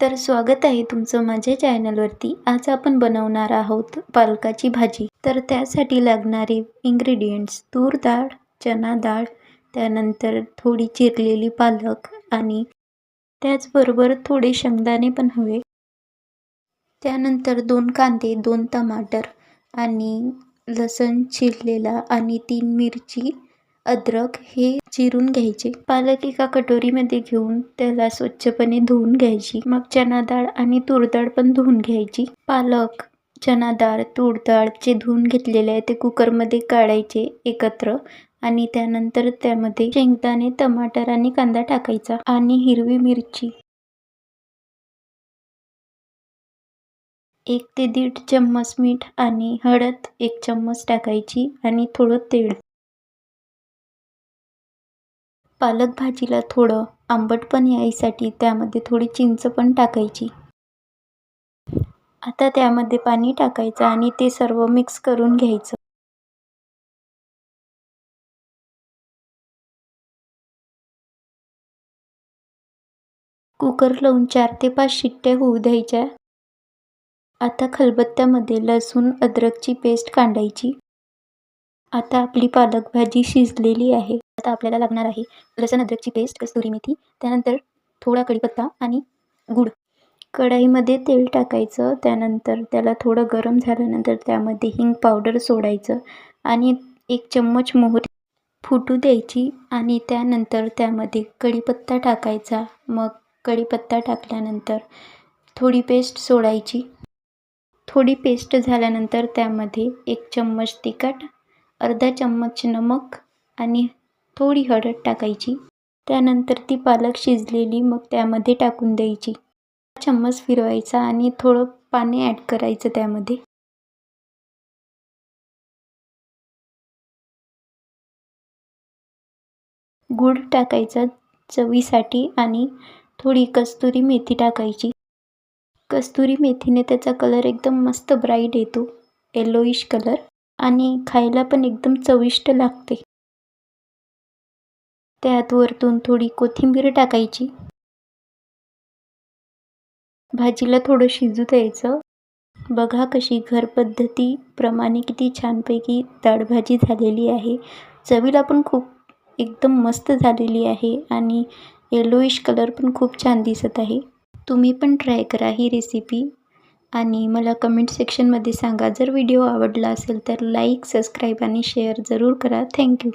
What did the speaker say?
तर स्वागत आहे तुमचं माझ्या चॅनलवरती. आज आपण बनवणार आहोत पालकाची भाजी. तर त्यासाठी लागणारे इंग्रेडियंट्स तूर डाळ चना डाळ त्यानंतर थोडी चिरलेली पालक आणि त्याचबरोबर थोडे शेंगदाणे पण हवे. त्यानंतर दोन कांदे दोन टमाटर आणि लसण चिरलेला आणि तीन मिरची अद्रक हे चिरून घ्यायचे. पालक एका कटोरीमध्ये घेऊन त्याला स्वच्छपणे धुवून घ्यायची. मग चना डाळ आणि तूर डाळ पण धुवून घ्यायची. पालक चना डाळ तूर डाळ जे धुवून घेतलेले आहे ते कुकरमध्ये काढायचे एकत्र आणि त्यानंतर त्यामध्ये शेंगदाणे टमाटर आणि कांदा टाकायचा आणि हिरवी मिरची. एक ते दीड चम्मच मीठ आणि हळद एक चम्मच टाकायची आणि थोडं तेल. पालक भाजीला थोडं आंबटपण यायसाठी त्यामध्ये थोडी चिंच पण टाकायची. आता त्यामध्ये पाणी टाकायचं आणि ते सर्व मिक्स करून घ्यायचं. कुकर लावून चार ते पाच शिट्ट्या होऊ द्यायच्या. आता खलबत्त्यामध्ये लसूण अद्रकची पेस्ट काढायची आता आपली पालक भाजी शिजलेली आहे. आता आपल्याला लागणार आहे लसण अद्रकची पेस्ट कस्तुरी मेथी त्यानंतर थोडा कढीपत्ता आणि गूळ. कढाईमध्ये तेल टाकायचं त्यानंतर त्याला थोडं गरम झाल्यानंतर त्यामध्ये हिंग पावडर सोडायचं आणि एक चम्मच मोहरी फुटू द्यायची आणि त्यानंतर त्यामध्ये कढीपत्ता टाकायचा. मग कढीपत्ता टाकल्यानंतर थोडी पेस्ट सोडायची. थोडी पेस्ट झाल्यानंतर त्यामध्ये एक चम्मच तिखट अर्धा चम्मच नमक आणि थोडी हळद टाकायची. त्यानंतर ती पालक शिजलेली मग त्यामध्ये टाकून द्यायची. चम्मच फिरवायचा आणि थोडं पाणी ॲड करायचं त्यामध्ये. गूळ टाकायचा चवीसाठी आणि थोडी कस्तुरी मेथी टाकायची. कस्तुरी मेथीने त्याचा कलर एकदम मस्त ब्राईट येतो येलोईश कलर आणि खायला पण एकदम चविष्ट लागते. त्यात वरतून थोडी कोथिंबीर टाकायची. भाजीला थोडं शिजू द्यायचं. बघा कशी घरपद्धतीप्रमाणे किती छानपैकी डाळभाजी झालेली आहे. चवीला पण खूप एकदम मस्त झालेली आहे आणि येलोईश कलर पण खूप छान दिसत आहे. तुम्ही पण ट्राय करा ही रेसिपी आणि मला कमेंट सेक्शनमध्ये सांगा. जर व्हिडिओ आवडला असेल तर लाईक सबस्क्राईब आणि शेअर जरूर करा. थँक्यू